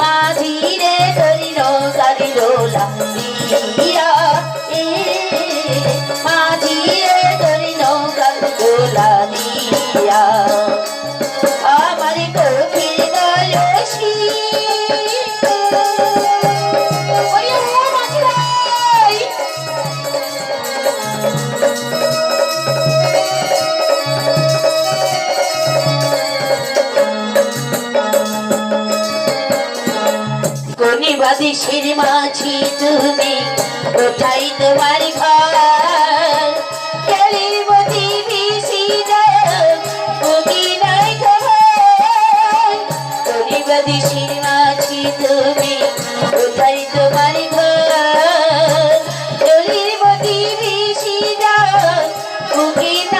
মাঝি ধরিল ধরি নৌকারি কোনিবাদী শির মাছি তুমি কোথায় তোমার ঘর। কেলিবতী বিশি মুগি নাই খবর কোনিবাদী শির মাছি তুমি কোথায় তোমার ঘর। বিশি মুগি নাই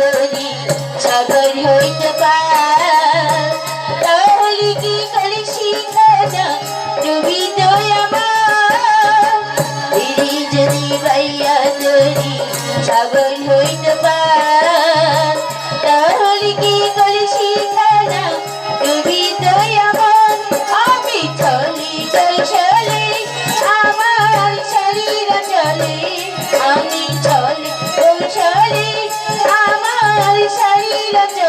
ধরি সাগর হইতে পার। তাহলে কি করি শিখানা ডুবি তো আমার। যদি পাইয়া ধরি সাগর let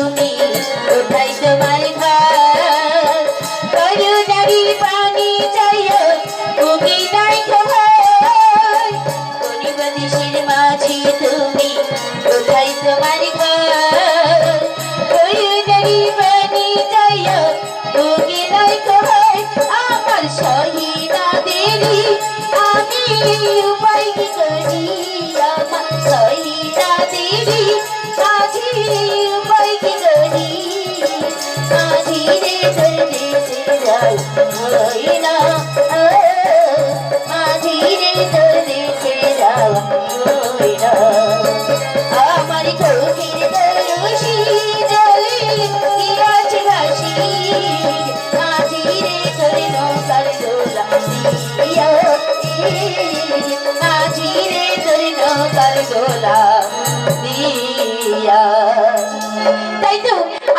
তুমি কোথায় তোমার ঘর। করুণারি পানি চাইও তুমি নাই খবর। দেশের মাঝে তুমি কোথায় তোমার ঘর। করুণারি পানি চাইও তুমি নাই খবর। আমার সহিনা দেরি আমি উপায় হবে না আমার চোখের দরুষি জলে গিয়াছে ভাসি নাজিরে তাই তো